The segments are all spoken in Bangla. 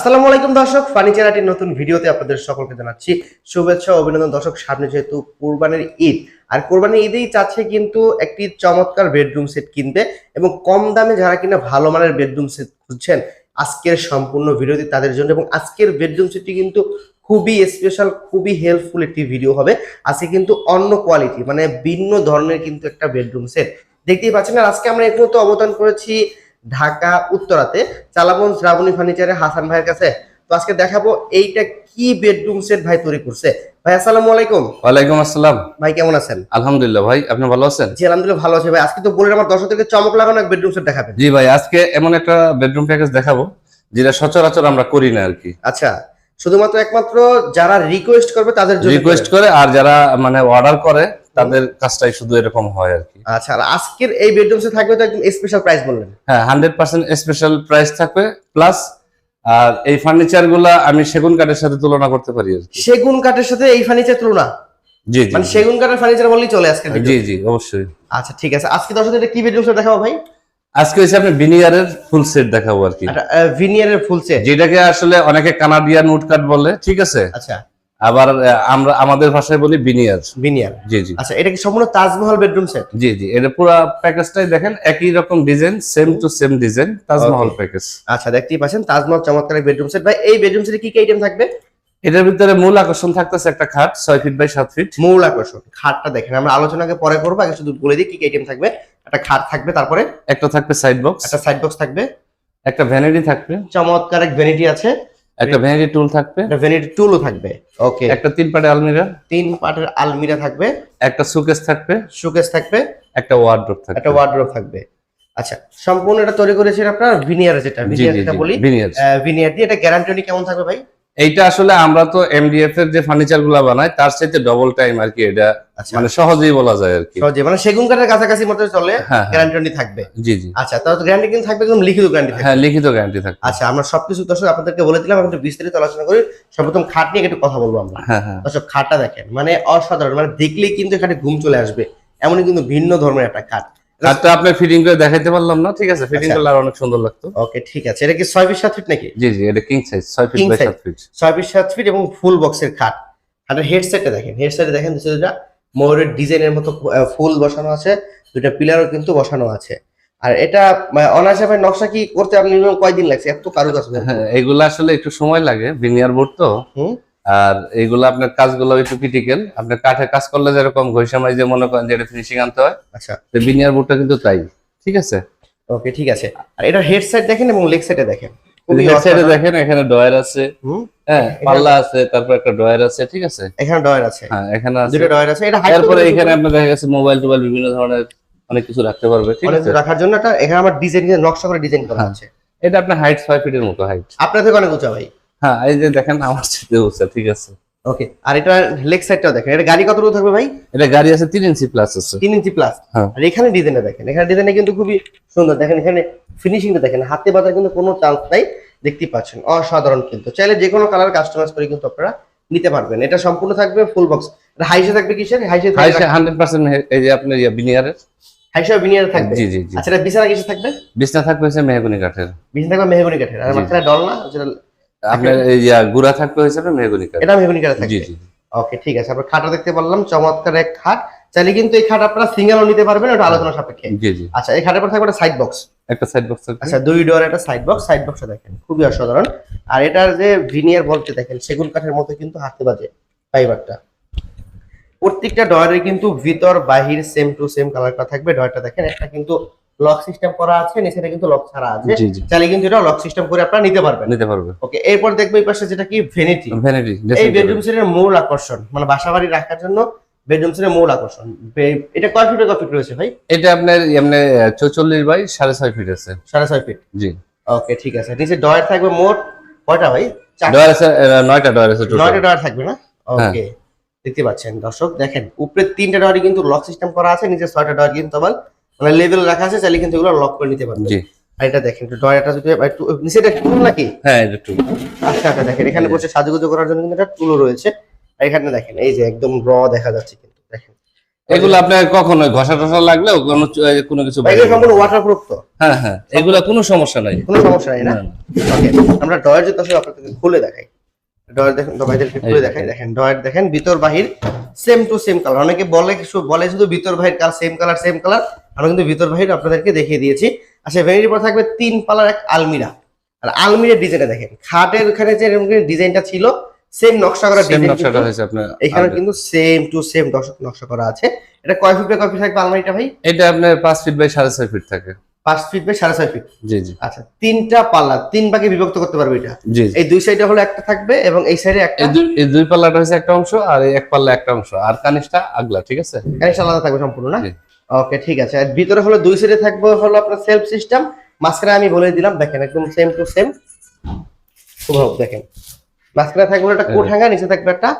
আসসালামু আলাইকুম দর্শক ফার্নিচার আর্টের নতুন ভিডিওতে আপনাদের সকলকে জানাচ্ছি শুভেচ্ছা অভিনন্দন। দর্শক, সামনে যেহেতু কোরবানির ঈদ, আর কোরবানির ঈদেই চাচ্ছে কিন্তু একটি চমৎকার বেডরুম সেট কিনতে এবং কম দামে যারা কিনা ভালো মানের বেডরুম সেট খুঁজছেন, আজকের সম্পূর্ণ ভিডিওটি তাদের জন্য এবং আজকের বেডরুম সেটটি কিন্তু খুবই স্পেশাল খুবই হেল্পফুল একটি ভিডিও হবে। আজকে কিন্তু অন্য কোয়ালিটি মানে ভিন্ন ধরনের কিন্তু একটা বেডরুম সেট দেখতেই পাচ্ছেন, আর আজকে আমরা এখন তো অবদান করেছি ঢাকা উত্তরাতে চালাবন শ্রাবণী ফার্নিচারে হাসান ভাইয়ের কাছে। তো আজকে দেখাবো এইটা কি বেডরুম সেট ভাই তৈরি করছে। ভাই আসসালামু আলাইকুম। ওয়ালাইকুম আসসালাম। ভাই কেমন আছেন? আলহামদুলিল্লাহ ভাই আপনি ভালো আছেন? জি আলহামদুলিল্লাহ ভালো আছে ভাই। আজকে তো বলে আমার দর্শকদেরকে চমক লাগানো এক বেডরুম সেট দেখাবেন। জি ভাই আজকে এমন একটা বেডরুম প্যাকেজ দেখাবো যেটা সচরাচর আমরা করি না আর কি। আচ্ছা শুধুমাত্র একমাত্র যারা রিকোয়েস্ট করবে তাদের জন্য রিকোয়েস্ট করে। আর যারা মানে অর্ডার করে তাদের কাজটাই শুধু এরকম হয় আর কি। আচ্ছা আর আজকের এই বেডরুম সেট থাকবে তো একদম স্পেশাল প্রাইস বললেন। হ্যাঁ হান্ড্রেড পার্সেন্ট স্পেশাল প্রাইস থাকবে। প্লাস আর এই ফার্নিচারগুলা আমি সেগুন কাঠের সাথে তুলনা করতে পারি আর সেগুন কাঠের সাথে এই ফার্নিচার তুলনা? জি জি। মানে সেগুন কাঠের ফার্নিচার বললেই চলে আজকে জি জি অবশ্যই। আচ্ছা ঠিক আছে। আজকে দর্শকদের কি বেডরুম সেট দেখাবো ভাই? আজকে হচ্ছে আপনি ভিনিয়ারের ফুল সেট দেখাবো আর কি। ভিনিয়ারের ফুল সেট যেটাকে আসলে অনেকে কানাডিয়ান উড কাট বলে ঠিক আছে? আচ্ছা। আবার আমরা আমাদের ভাষায় বলি বিনিয়ার ভিনিয়ার জি জি। আচ্ছা এটা কি সম্পূর্ণ তাজমহল বেডরুম সেট জি জি। এটা পুরো প্যাকেজটাই দেখেন একই রকম design same to same design Taj Mahal package আচ্ছা দেখতেই পাচ্ছেন তাজমহল চমৎকার বেডরুম সেট ভাই এই বেডরুম সেটে কি কি আইটেম থাকবে? এটার ভিতরে মূল আকর্ষণ থাকতেছে একটা খাট ছয় ফিট বাই সাত ফিট মূল আকর্ষণ। খাটটা দেখেন আমরা আলোচনাকে পরে করব আগে শুধু বলে দিই কি কি আইটেম থাকবে। একটা খাট থাকবে তারপরে? একটা থাকবে সাইড বক্স একটা সাইড বক্স থাকবে। একটা ভ্যানিটি থাকবে। চমৎকার এক ভ্যানিটি আছে। একটা ভ্যানিটি টুল থাকবে। একটা ভ্যানিটি টুলও থাকবে ওকে একটা তিন পাটের আলমিরা। তিন পাটের আলমিরা থাকবে। একটা সুকেস থাকবে। সুকেস থাকবে। একটা ওয়ার্ড্রোপ থাকবে। একটা ওয়ার্ড্রোব থাকবে। আচ্ছা সম্পূর্ণ এটা তৈরি করেছেন আপনার ভিনিয়ার যেটা ভিনিয়ার যেটা বলি। ভিনিয়ার দিয়ে এটা গ্যারান্টি কেমন থাকবে ভাই? এইটা আসলে আমরা তো এমডিএফ এর যে ফার্নিচারগুলা বানাই তার সাথে ডবল টাইম আর কি এটা আচ্ছা। মানে সহজেই বলা যায় আর কি। সহজে মানে সেগুন কাঠের কাছাকাছি মতো চলে হ্যাঁ হ্যাঁ। গ্যারান্টি থাকবে। জি জি। আচ্ছা তাহলে গ্যারান্টি কিন্তু থাকবে একদম লিখিত গ্যারান্টি থাকবে। হ্যাঁ লিখিত গ্যারান্টি থাকবে। আচ্ছা আমরা সবকিছু দর্শক আপনাদেরকে বলে দিলাম একটু বিস্তারিত আলোচনা করি। সর্বপ্রথম খাট নিয়ে একটু কথা বলব আমরা। হ্যাঁ হ্যাঁ। দর্শক খাটটা দেখেন মানে অসাধারণ মানে দেখলেই কিন্তু এখানে ঘুম চলে আসবে। এমনই কিন্তু ভিন্ন ধর্মের একটা খাট। কাঠটা আপনার ফিটিং করে দেখাইতে পারলাম না ঠিক আছে? ফিটিং আচ্ছা। করলে অনেক সুন্দর লাগতো। ওকে ঠিক আছে। এটা কি ফিট নাকি? জি জি এটা কিং সাইজ ছয় ফিট বাই size। ফিট ছয় ফিট সাত ফিট এবং ফুল বক্সের খাট। খাটের হেডসেটটা দেখেন। হেডসেটে দেখেন দুটা ময়ূরের ডিজাইনের মতো ফুল বসানো আছে। দুটা পিলারও কিন্তু বসানো আছে। আর এটা মানে, অনায়াসে ভাই নকশা কি করতে আপনি কয়দিন লাগছে? এত কারুকাজ হ্যাঁ এগুলা আসলে একটু সময় লাগে বোর্ড তো। হুম? আর এইগুলা আপনার কাজগুলো একটু ক্রিটিক্যাল আপনার কাঠে কাজ করলে যেরকম ঘষামাই যে মনে করেন যেটা ফিনিশিং আনতে হয় আচ্ছা। তো বিনিয়ার বোর্ডটা কিন্তু তাই ঠিক আছে? ওকে ঠিক আছে। আর এটা হেড সাইড দেখেন এবং লেগ সাইডে দেখেন। Left এ দেখেন এখানে ডয়ার আছে। হ্যাঁ পাল্লা আছে তারপর একটা ডয়ার আছে ঠিক আছে? এখানে ডয়ার আছে। হ্যাঁ এখানে আছে। দুটো ডয়ার আছে। এটা তারপরে এখানে আপনার দেখা গেছে মোবাইল টোবাইল বিভিন্ন ধরনের অনেক কিছু রাখতে পারবে ঠিক আছে? রাখার জন্য এখানে আমার ডিজাইন নকশা করে ডিজাইন করা হ্যাঁ। আছে এটা আপনার হাইট ফিটের মতো হাইট আপনার থেকে অনেক উঁচা ভাই। হ্যাঁ এই যে দেখেন আমার সাথে উঠছে ঠিক আছে। ওকে আর এটা লেগ সাইডটাও দেখেন। এটা গাড়ি কতটুকু থাকবে ভাই? এটা গাড়ি আছে তিন ইঞ্চি প্লাস আছে। তিন ইঞ্চি প্লাস হ্যাঁ। আর এখানে ডিজাইনটা দেখেন। এখানে ডিজাইনটা কিন্তু খুবই সুন্দর। দেখেন এখানে ফিনিশিংটা দেখেন। হাতে বাজার কিন্তু কোনো চান্স নাই। দেখতেই পাচ্ছেন অসাধারণ কিন্তু। চাইলে যে কোনো কালার কাস্টমাইজ করে কিন্তু আপনারা নিতে পারবেন। এটা সম্পূর্ণ থাকবে ফুল বক্স হাইসে থাকবে কিসের? হাইসে হাইসে হান্ড্রেড পার্সেন্ট এই যে আপনার ইয়া বিনিয়ারের হাইসে বিনিয়ার থাকবে? জি জি আচ্ছা এটা বিছানা কিসে থাকবে? বিছনা থাকবে হচ্ছে মেহগুনি কাঠের। বিছানা থাকবে মেহগনি কাঠের। আর। মাঝখানে ডল না? যেটা আপনার ইয়া গুড়া থাকবে হচ্ছে আপনার মেহগুনি কাঠ। এটা মেহগনি কাঠের জি থাকবে। জি ওকে ঠিক আছে। আমরা খাটটা দেখতে পারলাম চমৎকার এক খাট। চাইলে কিন্তু এই খাট আপনারা সিঙ্গেলও নিতে পারবেন ওটা আলোচনা সাপেক্ষে। জি জি। আচ্ছা এই খাটের পর থাকবে একটা সাইড বক্স একটা সাইড বক্স আচ্ছা দুই ডোর একটা সাইড বক্স সাইড বক্সটা দেখেন খুবই অসাধারণ। আর এটার যে ভিনিয়ার বলতে দেখেন সেগুন কাঠের মতো কিন্তু হাতে বাজে ফাইবারটা প্রত্যেকটা ডয়ারের কিন্তু ভিতর বাহির সেম টু সেম কালার করা থাকবে। ডয়ারটা দেখেন একটা কিন্তু লক সিস্টেম করা আছে নিচেটা কিন্তু লক ছাড়া আছে। চাইলে কিন্তু এটা লক সিস্টেম করে আপনারা নিতে পারবেন। নিতে পারবে। ওকে এরপর দেখব এই পাশে যেটা কি? ভেনিটি ভ্যানিটি এই বেডরুম সেটের মূল আকর্ষণ মানে বাসা বাড়ি রাখার জন্য বেডরুম সেটের মূল আকর্ষণ। এটা কয় ফিটের কয় ফিট রয়েছে ভাই? এটা আপনার এমনি চৌচল্লিশ বাই সাড়ে ছয় ফিট আছে। সাড়ে ছয় ফিট জি। ওকে ঠিক আছে। নিচে ডয়ার থাকবে মোট কয়টা ভাই? ডয়ার আছে আহ, নয়টা ডয়ার আছে নয়টা টোটাল ডয়ার থাকবে না? হ্যাঁ। ওকে দেখতে পাচ্ছেন দর্শক দেখেন উপরে তিনটা ডয়ারই কিন্তু লক সিস্টেম করা আছে নিচে ছয়টা ডয়ার কিন্তু আবার মানে লেভেল রাখা আছে চাইলে কিন্তু এগুলো লক করে নিতে পারবেন। জি। আর এটা দেখেন ডয়ারটা যদি একটু নিচেটা টুল নাকি? হ্যাঁ এটা টু আচ্ছা আচ্ছা দেখেন এখানে বসে সাজুগুজু করার জন্য কিন্তু একটা টুলও রয়েছে। আর এখানে দেখেন এই যে একদম র দেখা যাচ্ছে কিন্তু দেখেন। এগুলো আপনার কখনো ঘষা টসা লাগলেও কোনো কোনো কিছু বাইরে সম্পূর্ণ ওয়াটারপ্রুফ তো? হ্যাঁ হ্যাঁ এগুলো কোনো সমস্যা নাই। কোনো সমস্যা নাই না? ওকে আমরা ডয়ের যে দর্শক আপনাদেরকে খুলে দেখাই। ডয়ের দেখেন ভাইদেরকে খুলে দেখাই দেখেন ডয়ের দেখেন ভিতর বাহির সেম টু সেম কালার অনেকে বলে বলে শুধু ভিতর বাহির colour same colour same colour আমরা কিন্তু ভিতর বাহির আপনাদেরকে দেখিয়ে দিয়েছি। আচ্ছা ভ্যানিটির পর থাকবে তিন পালার এক আলমিরা। আর আলমিরার ডিজাইনটা দেখেন খাটের ওখানে যে ডিজাইনটা ছিল সেম নকশা করা নকশাটা হয়েছে আপনার এখানে কিন্তু সেম টু সেম নকশা করা আছে। এটা কয় ফিট বাই কয় ফিট থাকবে আলমারিটা ভাই? এটা আপনার পাঁচ ফিট বাই সাড়ে ছয় ফিট থাকে। পাঁচ ফিট বাই সাড়ে ছয় ফিট জি জি। আচ্ছা তিনটা পাল্লা তিন ভাগে বিভক্ত করতে পারবে এটা? জি। এই দুই সাইডে হলো একটা থাকবে এবং এই সাইডে একটা এই দুই পাল্লাটা হচ্ছে একটা অংশ আর এই এক পাল্লা একটা অংশ। আর কানিসটা আগলা ঠিক আছে? কানেকশন আলাদা থাকবে সম্পূর্ণ না। ওকে ঠিক আছে। আর ভিতরে হলো দুই সাইডে থাকবে হলো আপনার সেলফ সিস্টেম মাঝখানে আমি বলে দিলাম দেখেন একদম সেম টু সেম খুব দেখেন। মাঝখানে থাকবে একটা কোট হ্যাঙ্গার নিচে থাকবে একটা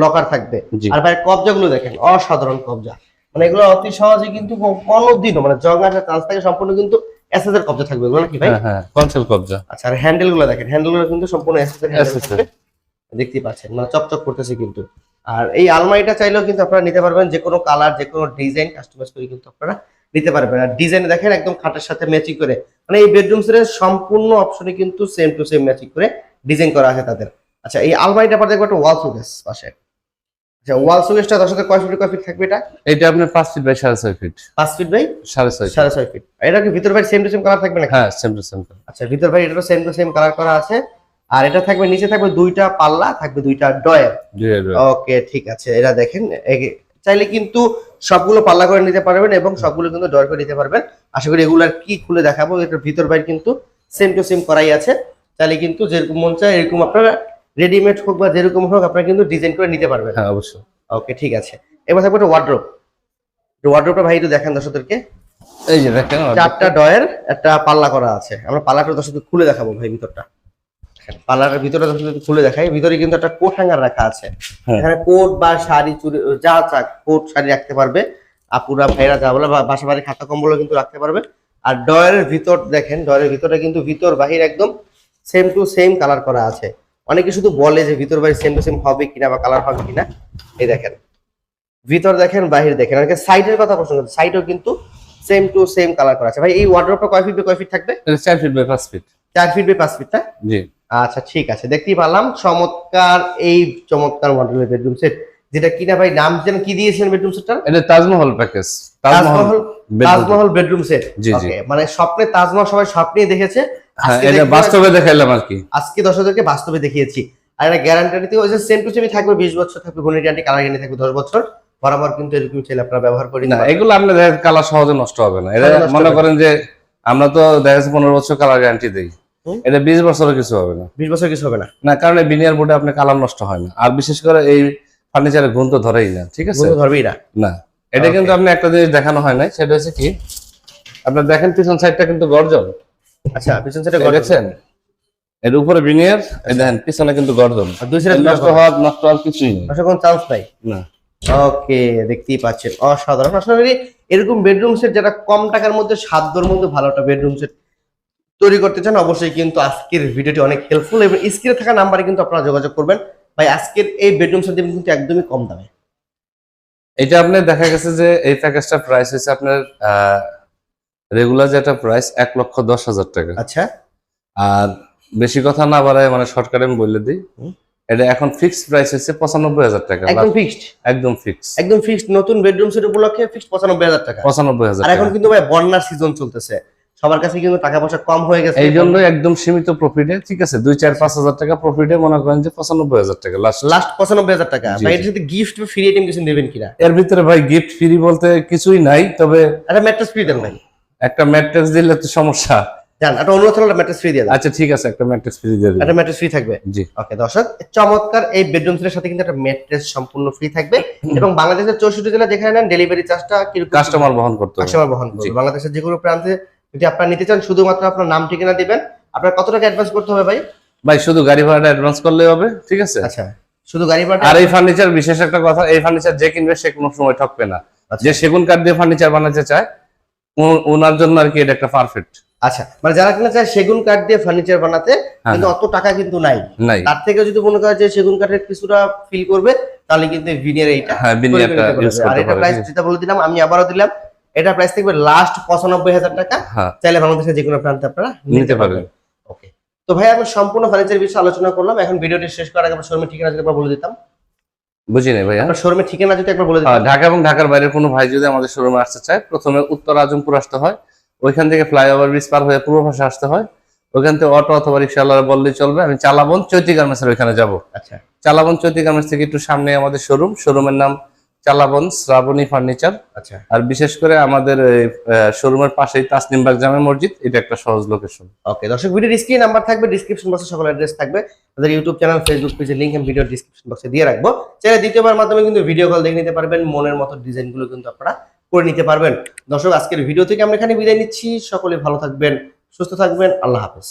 লকার থাকবে। আর ভাই কবজাগুলো দেখেন অসাধারণ কবজা। মানে এগুলো অতি সহজে কিন্তু কোনোদিনও মানে জং আসার চান্স থাকে সম্পূর্ণ কিন্তু এসএস এর কবজা থাকবে এগুলো নাকি ভাই? হ্যাঁ হ্যাঁ কনসেল কবজা। আচ্ছা আর হ্যান্ডেলগুলো দেখেন হ্যান্ডেলগুলো কিন্তু সম্পূর্ণ এসএস এর হ্যান্ডেল SS পাচ্ছেন মানে চকচক করতেছে কিন্তু। আর এই আলমারিটা চাইলেও কিন্তু আপনারা নিতে পারবেন যে কোনো কালার যে কোনো ডিজাইন কাস্টমাইজ করে কিন্তু আপনারা নিতে পারবেন। আর ডিজাইন দেখেন একদম খাটের সাথে ম্যাচিং করে মানে এই বেডরুম সেটের সম্পূর্ণ অপশনে কিন্তু সেম টু সেম ম্যাচিং করে ডিজাইন করা আছে তাদের। আচ্ছা এই আলমারিটা পর দেখব একটা ওয়াল সুকেস পাশে। আচ্ছা ওয়াল তার সাথে কয় ফিট কয় ফিট থাকবে এটা? এটা আপনার ফিট বাই সাড়ে ছয় ফিট পাঁচ ফিট বাই সাড়ে ছয় feet। সাড়ে ছয় ফিট এটা কি ভিতর by same to same colour থাকবে নাকি? হ্যাঁ সেম টু সেম আচ্ছা ভিতর ভাই এটারও সেম টু সেম কালার করা আছে। আর এটা থাকবে নিচে থাকবে দুইটা পাল্লা থাকবে দুইটা ডয়ার ওকে ঠিক আছে এরা দেখেন। চাইলে কিন্তু সবগুলো পাল্লা করে নিতে পারবেন এবং সবগুলো কিন্তু ডয়ার করে নিতে পারবেন। আশা করি এগুলো কি খুলে দেখাবো এটার ভিতর বাইর কিন্তু সেম টু সেম করাই আছে। চাইলে কিন্তু যেরকম মন চায় এরকম আপনারা রেডিমেড হোক বা যেরকম হোক আপনারা কিন্তু ডিজাইন করে নিতে পারবেন। হ্যাঁ অবশ্যই। ওকে ঠিক আছে। এবার থাকবে একটা ওয়ার্ড্রোপ ওয়ার্ড্রোপটা ভাই একটু দেখান দর্শকদেরকে। এই যে দেখেন চারটা ডয়ের একটা পাল্লা করা আছে। আমরা পাল্লাটা দর্শকদের খুলে দেখাবো ভাই ভিতরটা। পাল্লাটার ভিতরে খুলে দেখাই ভিতরে কিন্তু একটা কোট হ্যাঙ্গার রাখা আছে। হ্যাঁ। এখানে কোট বা শাড়ি চুড়ি যা চাক কোট শাড়ি রাখতে পারবে। আপুরা ভাইরা যা বলে বা বাসা বাড়ি খাতা কম্বলও কিন্তু রাখতে পারবে। আর ডয়ের ভিতর দেখেন ডয়ের ভিতরে কিন্তু ভিতর বাহির একদম সেম টু সেম কালার করা আছে। অনেকে শুধু বলে যে ভিতর বাহির সেম টু সেম হবে কিনা বা কালার হবে কিনা। এই দেখেন। ভিতর দেখেন বাহির দেখেন। অনেকে সাইডের কথা প্রশ্ন করছে সাইডও কিন্তু সেম টু সেম কালার করা আছে। ভাই এই ওয়ার্ড্রোপটা কয় ফিট বাই কয় ফিট থাকবে? এটা চার ফিট বাই পাঁচ ফিট চার ফিট বাই পাঁচ ফিট না? জি। আচ্ছা ঠিক আছে। দেখতেই পারলাম। চমৎকার এই চমৎকার মডেলের বেডরুম সেট যেটা কিনা ভাই নাম যেন কি দিয়েছেন বেডরুম সেটটার এটা Taj Mahal package Taj Mahal Taj Mahal bedroom set জি, জি। মানে স্বপ্নে তাজমহল সবাই স্বপ্নেই দেখেছে। হ্যাঁ এটা বাস্তবে দেখাইলাম আর কি। আজকে দর্শকদেরকে বাস্তবে দেখিয়েছি। আর এটা গ্যারান্টি ওই যে সেম টু সেমই থাকবে বিশ বছর থাকবে গুণের গ্যারান্টি কালার গ্যারান্টি থাকবে দশ বছর। বরাবর কিন্তু এরকম ছেলে আপনারা ব্যবহার করে না এগুলো আপনার কালার সহজে নষ্ট হবে না। এটা মনে করেন যে আমরা তো দেখা যাচ্ছে পনেরো বছর কালার গ্যারান্টি দিই। এটা বিশ বছরও কিছু হবে না। বিশ বছর কিছু হবে না। না কারণ বিনিয়ার বোর্ডে আপনি কালার নষ্ট হয় না। আর বিশেষ করে এই ফার্নিচারের গুণ তো ধরেই না ঠিক আছে? ধরবেই না। না এটা কিন্তু আপনি একটা জিনিস দেখানো হয় নাই সেটা হচ্ছে কি আপনার দেখেন পিছন সাইডটা কিন্তু গর্জন। আচ্ছা পিছন সাইডে দেখছেন? এর উপরে বিনিয়ার এই দেখেন পিছনে কিন্তু গর্জন। আর দুই সাইডে নষ্ট হওয়ার নষ্ট হওয়ার কিছুই নেই। কোনো চান্স নাই। না। ওকে দেখতেই পাচ্ছেন। অসাধারণ। আসলে এরকম বেডরুম সেট যেটা কম টাকার মধ্যে সাধ্যর মধ্যে ভালো একটা বেডরুম সেট তৈরি করতে চান অবশ্যই কিন্তু আজকের ভিডিওটি অনেক হেল্পফুল এবং স্ক্রিনে থাকা নাম্বারে কিন্তু আপনারা যোগাযোগ করবেন। ভাই আজকের এই বেডরুম সেট কিন্তু একদমই কম দামে। এটা আপনার দেখা গেছে যে এই প্যাকেজটা প্রাইস হচ্ছে আপনার রেগুলার যেটা প্রাইস এক লক্ষ দশ হাজার টাকা। আচ্ছা। আর বেশি কথা না বাড়ায় মানে শর্টকাটে আমি বলে দিই। এটা এখন ফিক্সড প্রাইস হচ্ছে পঁচানব্বই হাজার টাকা একদম ফিক্সড একদম ফিক্সড একদম ফিক্সড নতুন বেডরুম সেট উপলক্ষে ফিক্সড পঁচানব্বই হাজার টাকা। পঁচানব্বই হাজার আর এখন কিন্তু ভাই বন্যার সিজন চলতেছে। সবার কাছে কিন্তু টাকা পয়সা কম হয়ে গেছে। এই জন্য একদম সীমিত প্রফিটে ঠিক আছে? দুই চার পাঁচ হাজার টাকা প্রফিটে মনে করেন যে পঁচানব্বই হাজার টাকা লাস্ট লাস্ট পঁচানব্বই হাজার টাকা। ভাই। এর সাথে গিফট ফ্রি আইটেম কিছু দেবেন কিনা? এর ভিতরে ভাই গিফট ফ্রি বলতে কিছুই নাই তবে একটা ম্যাট্রেস ফ্রি দেন ভাই। একটা ম্যাট্রেস দিলে তো সমস্যা। জান একটা অনুরোধ হলো ম্যাট্রেস ফ্রি দিয়ে আচ্ছা ঠিক আছে একটা ম্যাট্রেস ফ্রি দিয়ে দিন একটা ম্যাট্রেস ফ্রি থাকবে? জি। ওকে দর্শক চমৎকার এই বেডরুম সেটের সাথে কিন্তু একটা ম্যাট্রেস সম্পূর্ণ ফ্রি থাকবে। এবং বাংলাদেশের চৌষট্টি জেলা যেখানে নেন ডেলিভারি চার্জটা কাস্টমার বহন করতে হবে। কাস্টমার বহন বাংলাদেশের যে কোনো প্রান্তে যদি আপনারা নিতে চান শুধুমাত্র আপনার নাম ঠিকানা দিবেন। আপনার কত টাকা অ্যাডভান্স করতে হবে ভাই? ভাই শুধু গাড়ি ভাড়াটা অ্যাডভান্স করলেই হবে ঠিক আছে? আচ্ছা শুধু গাড়ি ভাড়া আর এই ফার্নিচার বিশেষ একটা কথা এই ফার্নিচার যে কিনবে সে কোনো সময় ঠকবে না। আচ্ছা। যে সেগুন কাঠ দিয়ে ফার্নিচার বানাতে চায় ওনার জন্য আর কি এটা একটা পারফেক্ট আচ্ছা মানে যারা কিনা চায় সেগুন কাঠ দিয়ে ফার্নিচার বানাতে হ্যাঁ, কিন্তু অত টাকা কিন্তু নাই। তার থেকে যদি মনে করে যে সেগুন কাঠের কিছুটা ফিল করবে তাহলে কিন্তু ভিনিয়ার এইটা হ্যাঁ নিতে ইউজ পারবে। আর এটা প্রাইস যেটা বলে দিলাম আমি আবারও দিলাম এটা প্রাইস থাকবে লাস্ট পঁচানব্বই হাজার টাকা। হ্যাঁ। চাইলে বাংলাদেশের যে কোনো প্রান্তে আপনারা নিতে পারবেন। ওকে তো ভাই আমি সম্পূর্ণ ফার্নিচার বিষয়ে আলোচনা করলাম। এখন ভিডিওটি শেষ করার আগে আমার শোরুমের ঠিকানা যদি বলে দিতাম। বুঝি নাই ভাইয়া। শোরুমের ঠিকানা যদি একবার বলে দিতাম। ঢাকা এবং ঢাকার বাইরের কোনো ভাই যদি আমাদের শোরুমে আসতে চায় প্রথমে উত্তর আজমপুর আসতে হয়। ওইখান থেকে ফ্লাইওভার ব্রিজ পার হয়ে পূর্ব পাশে আসতে হয়। ওইখান থেকে অটো অথবা রিক্সাওয়ালা বললেই চলবে। আমি চালাবন চৈতি গার্মেন্টসের ওইখানে যাব। আচ্ছা। চালাবন চৈতি গার্মেন্টস থেকে একটু সামনে আমাদের শোরুম শোরুমের নাম চালাবন শ্রাবণী ফার্নিচার। আচ্ছা। আর বিশেষ করে আমাদের শোরুমের পাশেই তাসনিমবাগ জামে মসজিদ এটা একটা সহজ লোকেশন ওকে দর্শক ভিডিও স্ক্রিন নাম্বার থাকবে ডিসক্রিপশন বক্সে সকল অ্যাড্রেস থাকবে। তাদের ইউটিউব চ্যানেল ফেসবুক পেজের লিংক আমি ভিডিও ডিসক্রিপশন বক্সে দিয়ে রাখব। চাইলে দ্বিতীয়বার মাধ্যমে কিন্তু ভিডিও কল দেখে নিতে পারবেন মনের মতো ডিজাইনগুলো কিন্তু আপনারা করে নিতে পারবেন। দর্শক আজকের ভিডিও থেকে আমরা এখানে বিদায় নিচ্ছি। সকলে ভালো থাকবেন সুস্থ থাকবেন আল্লাহ হাফেজ।